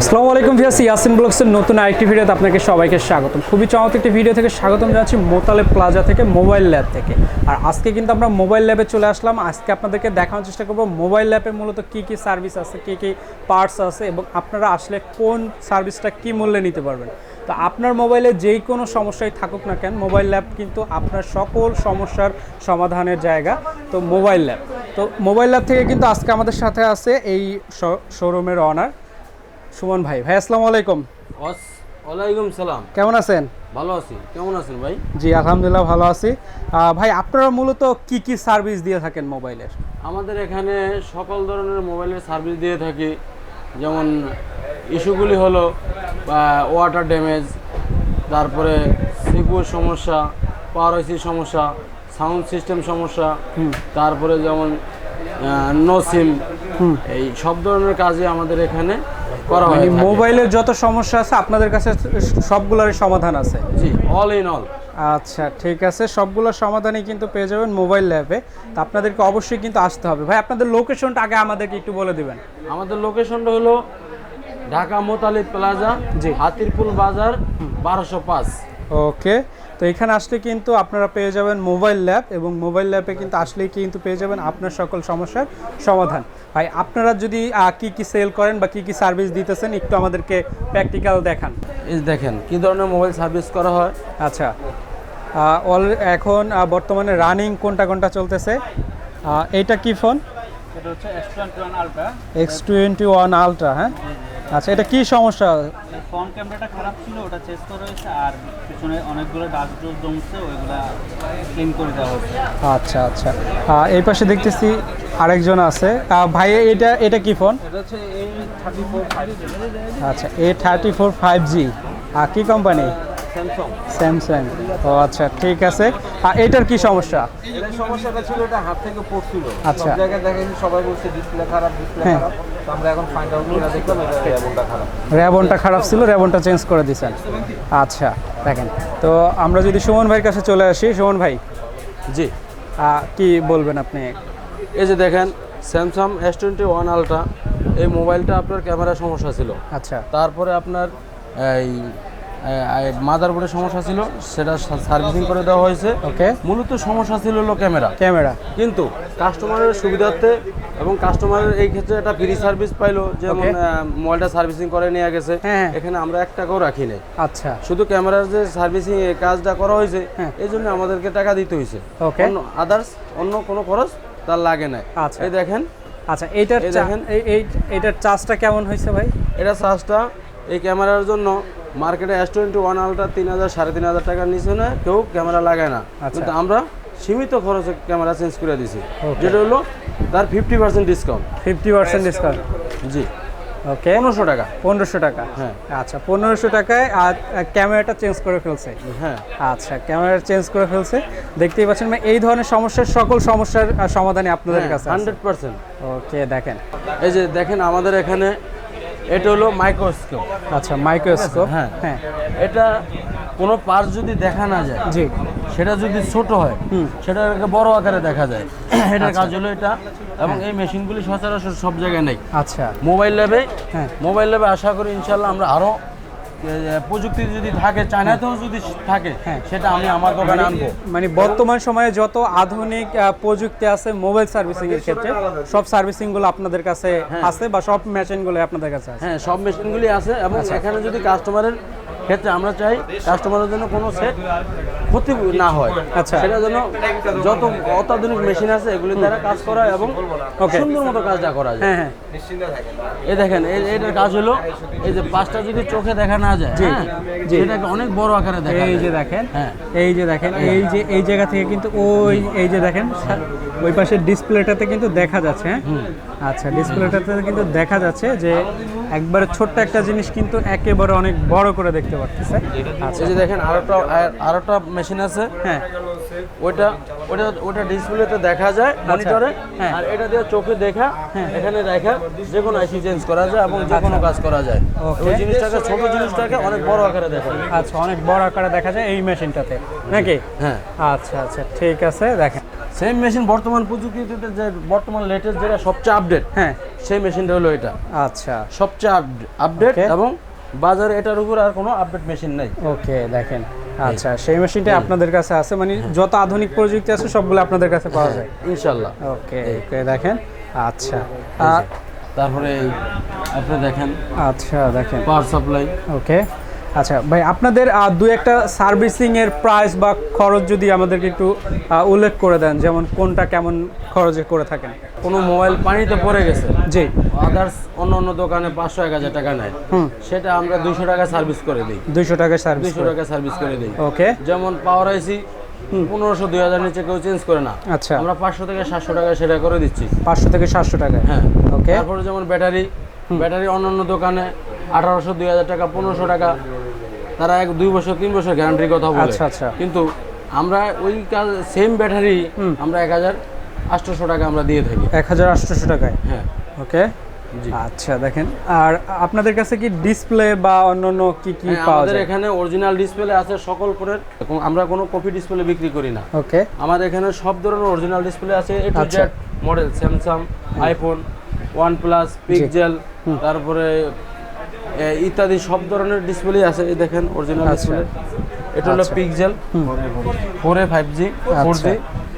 আসসালামু আলাইকুম ভিয়াস ইয়াসিন ব্লগসের নতুন আরেকটি ভিডিওতে আপনাকে সবাইকে স্বাগতম। খুবই চমৎকার একটি ভিডিও থেকে স্বাগতম জানাচ্ছি মোতালে প্লাজা থেকে, মোবাইল ল্যাব থেকে। আর আজকে কিন্তু আমরা মোবাইল ল্যাবে চলে আসলাম। আজকে আপনাদেরকে দেখানোর চেষ্টা করব মোবাইল ল্যাবে মূলত কী কী সার্ভিস আছে, কী কী পার্টস আছে এবং আপনারা আসলে কোন সার্ভিসটা কী মূল্যে নিতে পারবেন। তো আপনার মোবাইলে যেই কোনো সমস্যাই থাকুক না কেন, মোবাইল ল্যাব কিন্তু আপনার সকল সমস্যার সমাধানের জায়গা। তো মোবাইল ল্যাব। তো মোবাইল ল্যাব থেকে কিন্তু আজকে আমাদের সাথে আছে এই শোরুমের অনার সুমন ভাই। ভাই আসসালামু আলাইকুম। ওয়ালাইকুম সালাম। কেমন আছেন? ভালো আছি। কেমন আছেন ভাই? জি আলহামদুলিল্লাহ ভালো আছি। ভাই আপনারা মূলত কি কি সার্ভিস দিয়ে থাকেন মোবাইলের? আমাদের এখানে সকল ধরনের মোবাইলের সার্ভিস দিয়ে থাকি। যেমন ইস্যুগুলি হলো ওয়াটার ড্যামেজ তারপরে সিকিউর সমস্যা পাওয়ার আইসির সমস্যা সাউন্ড সিস্টেম সমস্যা তারপরে যেমন নো সিম এই সব ধরনের কাজই আমাদের এখানে করা হয় মানে মোবাইলের যত সমস্যা আছে আপনাদের কাছে সবগুলোর সমাধান আছে। জি অল ইন অল আচ্ছা ঠিক আছে। সবগুলোর সমাধানই কিন্তু পেয়ে যাবেন মোবাইল ল্যাবে তো আপনাদেরকে অবশ্যই কিন্তু আসতে হবে। ভাই আপনাদের লোকেশনটা আগে আমাদেরকে একটু বলে দিবেন। আমাদের লোকেশনটা হলো ঢাকা মোতালি প্লাজা জি। হাতিরপুল বাজার বারোশো পাঁচ। ওকে তো এখানে আসলে কিন্তু আপনারা পেয়ে যাবেন মোবাইল ল্যাব এবং মোবাইল ল্যাবে কিন্তু আসলেই কিন্তু পেয়ে যাবেন আপনার সকল সমস্যার সমাধান। ভাই আপনারা যদি কি কি সেল করেন বা কি কি সার্ভিস দিতেছেন একটু আমাদেরকে প্র্যাকটিক্যাল দেখান। দেখেন কি ধরনের মোবাইল সার্ভিস করা হয়? আচ্ছা অল এখন বর্তমানে রানিং কোনটা কোনটা চলতেছে? এইটা কি ফোন এটা হচ্ছে এক্স টোয়েন্টি ওয়ান আলট্রা হ্যাঁ? আচ্ছা এটা কি সমস্যা? ফ্রন্ট ক্যামেরাটা খারাপ ছিল ওটা চেঞ্জ করা হয়েছে আর পিছনে অনেকগুলো ডাস্ট জমছে ওইগুলা ক্লিন করে দেওয়া হয়েছে। আচ্ছা আচ্ছা। এই পাশে দেখতেছি আরেকজন আছে। ভাই এটা এটা কি ফোন? আচ্ছা A thirty four five G আর কি কোম্পানি স্যামসং ও আচ্ছা ঠিক আছে। আর এটার কি সমস্যা? সমস্যাটা ছিল এটা হাত থেকে পড়ছিল। আচ্ছা। জায়গায় দেখেছি সবাই বলছে ডিসপ্লে খারাপ ডিসপ্লে হ্যাঁ। খারাপ। আমরা এখন ফাইন্ড আউট করে দেখলাম র্যাবনটা খারাপ। র্যাবনটা খারাপ ছিল র্যাবনটা চেঞ্জ করে দিয়েছেন। আচ্ছা দেখেন। তো আমরা যদি সুমন ভাইয়ের কাছে চলে আসি সুমন ভাই। জি। কি বলবেন আপনি? এই যে দেখেন Samsung S twenty one ultra এই মোবাইলটা আপনার ক্যামেরার সমস্যা ছিল। আচ্ছা। তারপরে আপনার এই মাদারবোর্ডের সমস্যা ছিল সেটা সার্ভিসিং করে দেওয়া হয়েছে। ওকে মূলত সমস্যা ছিল হলো ক্যামেরা ক্যামেরা কিন্তু কাস্টমারের সুবিধার্থে এবং কাস্টমারের এই ক্ষেত্রে একটা ফ্রি সার্ভিস পাইলো যেমন মোবাইলটা সার্ভিসিং করে নিয়ে গেছে। হ্যাঁ। এখানে আমরা এক টাকাও রাখি নাই। আচ্ছা। শুধু ক্যামেরার যে সার্ভিসিং কাজটা করা হয়েছে হ্যাঁ। এই জন্য আমাদেরকে টাকা দিতে হয়েছে. আদার্স অন্য কোনো খরচ তার লাগে নাই। আচ্ছা। এই দেখেন। আচ্ছা এইটার দেখেন। এই এই এইটার চার্জটা কেমন হয়েছে ভাই? এটা চার্জটা এই ক্যামেরার জন্য মার্কেটে এস টোয়েন্টি ওয়ান আলট্রা তিন হাজার সাড়ে তিন হাজার টাকার নিচে না কেউ ক্যামেরা লাগায় না। আচ্ছা। কিন্তু আমরা সীমিত খরচে ক্যামেরা চেঞ্জ করে দিছি যেটা হলো তার fifty percent discount fifty percent discount জি। ওকে পনেরোশো টাকা। পনেরোশো টাকা। হ্যাঁ। আচ্ছা পনেরোশো টাকায় আর ক্যামেরাটা চেঞ্জ করে ফেলছে। হ্যাঁ। আচ্ছা ক্যামেরা চেঞ্জ করে ফেলছে। দেখতেই পাচ্ছেন মানে এই ধরনের সমস্যার সকল সমস্যার আহ, সমাধানই আপনাদের কাছে হান্ড্রেড পার্সেন্ট ওকে দেখেন। এই যে দেখেন আমাদের এখানে এটা হলো মাইক্রোস্কোপ আচ্ছা মাইক্রোস্কোপ হ্যাঁ। হ্যাঁ। এটা কোনো পার্স যদি দেখা না যায় জি। সেটা যদি ছোট হয় সেটা একটা বড় আকারে দেখা যায়। এটার কাজ হলো এটা এবং এই মেশিনগুলি সচরাচর সব জায়গায় নেই। আচ্ছা। মোবাইল ল্যাবে হ্যাঁ। মোবাইল ল্যাবে আশা করি ইনশাল্লাহ আমরা আরও প্রযুক্তি যদি থাকে চায়নাতেও যদি থাকে হ্যাঁ। সেটা আমি আমার দোকানে আনব। মানে বর্তমান সময়ে যত আধুনিক প্রযুক্তি আছে মোবাইল সার্ভিসিং এর ক্ষেত্রে সব সার্ভিসিংগুলো আপনাদের কাছে আছে বা সব মেশিনগুলো আপনাদের কাছে আছে? হ্যাঁ সব মেশিন গুলি আছে এবং এখানে যদি কাস্টমারের ক্ষেত্রে আমরা চাই কাস্টমারের জন্য কোনো সেট ক্ষতি না হয়। আচ্ছা। সেটার জন্য যত অত্যাধুনিক মেশিন আছে এগুলি দ্বারা কাজ করা এবং সুন্দর মতো কাজটা করা যায়। হ্যাঁ হ্যাঁ। এই দেখেন এই- এটার কাজ হলো এই যে পাঁচটা যদি চোখে দেখা না যায় জি, হ্যাঁ, অনেক বড় আকারে দেখা এই যে দেখেন হ্যাঁ। এই যে দেখেন এই যে এই জায়গা থেকে কিন্তু ওই এই যে দেখেন ওই পাশের ডিসপ্লেটাতে কিন্তু দেখা যাচ্ছে হ্যাঁ। আচ্ছা ডিসপ্লেটাতে কিন্তু দেখা যাচ্ছে যে একবারে ছোট্ট একটা জিনিস কিন্তু একেবারে অনেক বড় করে দেখতে পাচ্ছেছে আচ্ছা। যে দেখেন আরেকটা আরেকটা মেশিন আছে। হ্যাঁ। ওইটা ওটা ওটা ডিসপ্লেতে দেখা যায় মনিটরে হ্যাঁ। আর এটা দিয়ে চোখে দেখা এখানে দেখা যে কোনো আইসি চেঞ্জ করা যায় এবং যে কোনো কাজ করা যায়। ওই জিনিসটাকে ছোট জিনিসটাকে অনেক বড় আকারে দেখা যায়। আচ্ছা অনেক বড় আকারে দেখা যায় এই মেশিনটাতে নাকি? হ্যাঁ। আচ্ছা আচ্ছা ঠিক আছে দেখেন। সেম মেশিন বর্তমান প্রযুক্তিতে যে বর্তমান লেটেস্ট যেটা সবচেয়ে আপডেট হ্যাঁ। সেই মেশিনটা হলো এটা। আচ্ছা। সবচেয়ে আপডেট এবং বাজারে এটার উপর আর কোনো আপডেট মেশিন নেই। ওকে দেখেন। আচ্ছা সেই মেশিনটা আপনাদের কাছে আছে মানে যত আধুনিক প্রযুক্তি আছে সবগুলো আপনাদের কাছে পাওয়া যায়। ইনশাল্লাহ। ওকে ওকে দেখেন। আচ্ছা। তারপরে আপনি দেখেন। আচ্ছা দেখেন। পাওয়ার সাপ্লাই ওকে আচ্ছা ভাই আপনাদের দু একটা সার্ভিসিং এর প্রাইস বা খরচ যদি আমাদেরকে একটু উল্লেখ করে দেন যেমন কোনটা কেমন খরচে করে থাকেন? কোনো মোবাইল পানিতে পড়ে গেছে। জি। আদার্স অন্য অন্য দোকানে পাঁচশো এক হাজার টাকা নেয়। সেটা আমরা দুশো টাকা সার্ভিস করে দিই। দুইশো টাকা সার্ভিস দুশো টাকা সার্ভিস করে দিই। ওকে যেমন পাওয়ার আইসি পনেরোশো দুই হাজার নিচে কেউ চেঞ্জ করে না। আচ্ছা। আমরা পাঁচশো থেকে সাতশো টাকা সেটা করে দিচ্ছি। পাঁচশো থেকে সাতশো টাকা হ্যাঁ। ওকে তারপরে যেমন ব্যাটারি ব্যাটারি অন্য অন্য দোকানে আঠারোশো দুই হাজার টাকা পনেরোশো টাকা। তারা এক দুই বছর তিন বছর গ্যারান্টির কথা বলে। আচ্ছা, আচ্ছা। কিন্তু আমরা ওই কাজ সেম ব্যাটারি আমরা এক হাজার আটশোশো টাকা আমরা দিয়ে থাকি। এক হাজার আটশোশো টাকায়? হ্যাঁ। ওকে। আচ্ছা দেখেন। আর আপনাদের কাছে কি ডিসপ্লে বা অন্যান্য কি কি হ্যাঁ, পাওয়া আমাদের যায়? এখানে অরিজিনাল ডিসপ্লে আছে সকল করে আমরা কোনো কপি ডিসপ্লে বিক্রি করি না। ওকে। আমাদের এখানে সব ধরনের অরিজিনাল ডিসপ্লে আছে A two. Z model Samsung iPhone OnePlus pixel তারপরে ইত্যাদি সব ধরনের ডিসপ্লে আছে এই দেখেন অরিজিনাল আচ্ছা। ডিসপ্লে এটা হলো। Pixel four A five G four. জি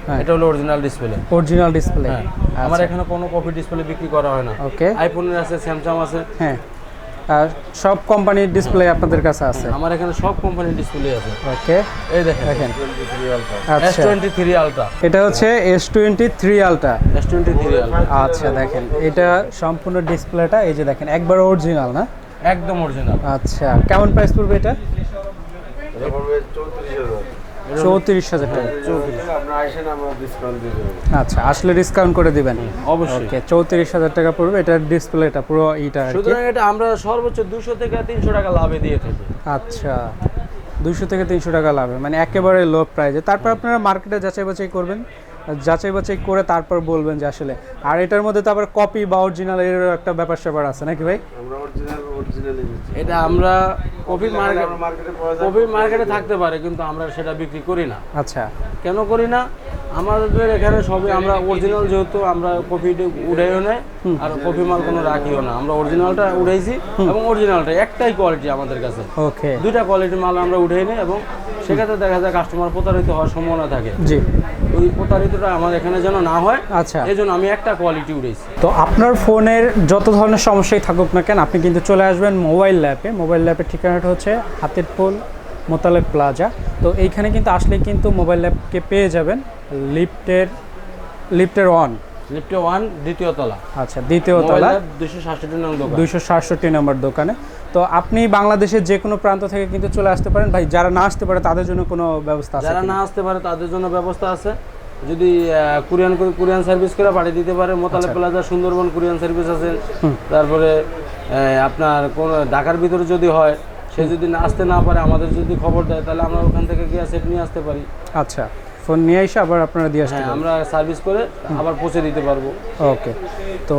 হ্যাঁ। এটা হলো অরিজিনাল ডিসপ্লে অরিজিনাল ডিসপ্লে হ্যাঁ। আমার এখানে কোনো কপি ডিসপ্লে বিক্রি করা হয় না। ওকে। আইফোনের আছে স্যামসাং আছে। হ্যাঁ। আর সব কোম্পানির ডিসপ্লে আপনাদের কাছে আছে? আমার এখানে সব কোম্পানির ডিসপ্লে আছে। ওকে। এই দেখেন। দেখেন। এস আচ্ছা। টোয়েন্টি থ্রি আলট্রা এটা হচ্ছে S twenty three ultra S twenty three ultra আচ্ছা দেখেন। এটা সম্পূর্ণ ডিসপ্লেটা এই যে দেখেন একবার অরিজিনাল না? একদম অরিজিনাল আচ্ছা কেমন প্রাইস পড়বে এটা? চৌত্রিশ হাজার। টাকা। আচ্ছা আসলে ডিসকাউন্ট করে দিবেন? অবশ্যই। ওকে চৌত্রিশ হাজার টাকা পড়বে এটার ডিসপ্লেটা পুরো ইটা আর কি। সুতরাং এটা আমরা সর্বোচ্চ দুশো থেকে তিনশো টাকা লাভে দিয়ে থাকি। আচ্ছা দুশো থেকে তিনশো টাকা লাভে মানে একেবারে লো প্রাইজে তারপর আপনারা মার্কেটে যাচাই বাছাই করবেন? যাচাই বাছাই করে তারপর বলবেন যে আসলে। আর এটার মধ্যে তো আবার কপি বা অরিজিনাল এর একটা ব্যাপার স্যাপার আছে নাকি ভাই? এটা আমরা কপি মার্কেট কপি মার্কেটে থাকতে পারে কিন্তু আমরা সেটা বিক্রি করি না। আচ্ছা। কেন করি না? আমাদের এখানে সবই আমরা অরিজিনাল যেহেতু আমরা কপি উড়াইও নেই আর কপি মাল কোনো রাখিও না। আমরা অরিজিনালটা উড়াইছি এবং অরিজিনালটা একটাই কোয়ালিটি আমাদের কাছে। ওকে দুইটা কোয়ালিটির মাল আমরা উঠাই নিই এবং সেক্ষেত্রে দেখা যায় কাস্টমার প্রতারিত হওয়ার সম্ভাবনা থাকে। জি। ওই প্রতারিতটা আমার এখানে যেন না হয় আচ্ছা। এই জন্য আমি একটা কোয়ালিটি উড়াইছি। তো আপনার ফোনের যত ধরনের সমস্যাই থাকুক না কেন আপনি কিন্তু চলে আসবেন মোবাইল ল্যাপে মোবাইল ল্যাপের ঠিকানাটা হচ্ছে হাতের পোল মোতালেব প্লাজা। তো এইখানে কিন্তু আসলে কিন্তু মোবাইল ল্যাপকে পেয়ে যাবেন লিফটের লিফটের ওয়ান। লিফটে ওয়ান দ্বিতীয় তলা। আচ্ছা দ্বিতীয় তলা। দুশো সাতষট্টি নম্বর দোকান। দুইশো সাতষট্টি নম্বর দোকানে। তো আপনি বাংলাদেশের যে কোনো প্রান্ত থেকে কিন্তু চলে আসতে পারেন। ভাই যারা না আসতে পারে তাদের জন্য কোনো ব্যবস্থা আছে যারা না আসতে পারে তাদের জন্য ব্যবস্থা আছে। যদি কোরিয়ান কুরিয়ান সার্ভিস করে পাঠিয়ে দিতে পারে মোতালেব আচ্ছা। প্লাজা সুন্দরবন কোরিয়ান সার্ভিস আছে। তারপরে আপনার কোন ঢাকার ভিতরে যদি হয় সে যদি না আসতে না পারে আমাদের যদি খবর দেয় তাহলে আমরা ওখান থেকে গিয়ে সেট নিয়ে আসতে পারি। আচ্ছা ফোন নিয়ে এসে আবার আপনারা দিয়ে আসতে হ্যাঁ আমরা সার্ভিস করে আবার পৌঁছে দিতে পারব। ওকে তো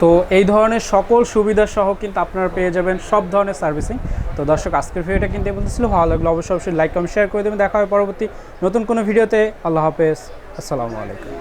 তো এই ধরনের সকল সুবিধা সহ কিন্তু আপনারা পেয়ে যাবেন সব ধরনের সার্ভিসিং তো দর্শক আজকের ভিডিওটা কিন্তু বলতেছিল ভালো লাগল অবশ্যই অবশ্যই লাইক কমেন্ট শেয়ার করে দেবেন। দেখা হবে পরবর্তী নতুন কোনো ভিডিওতে। আল্লাহ হাফেজ। আসসালামু আলাইকুম।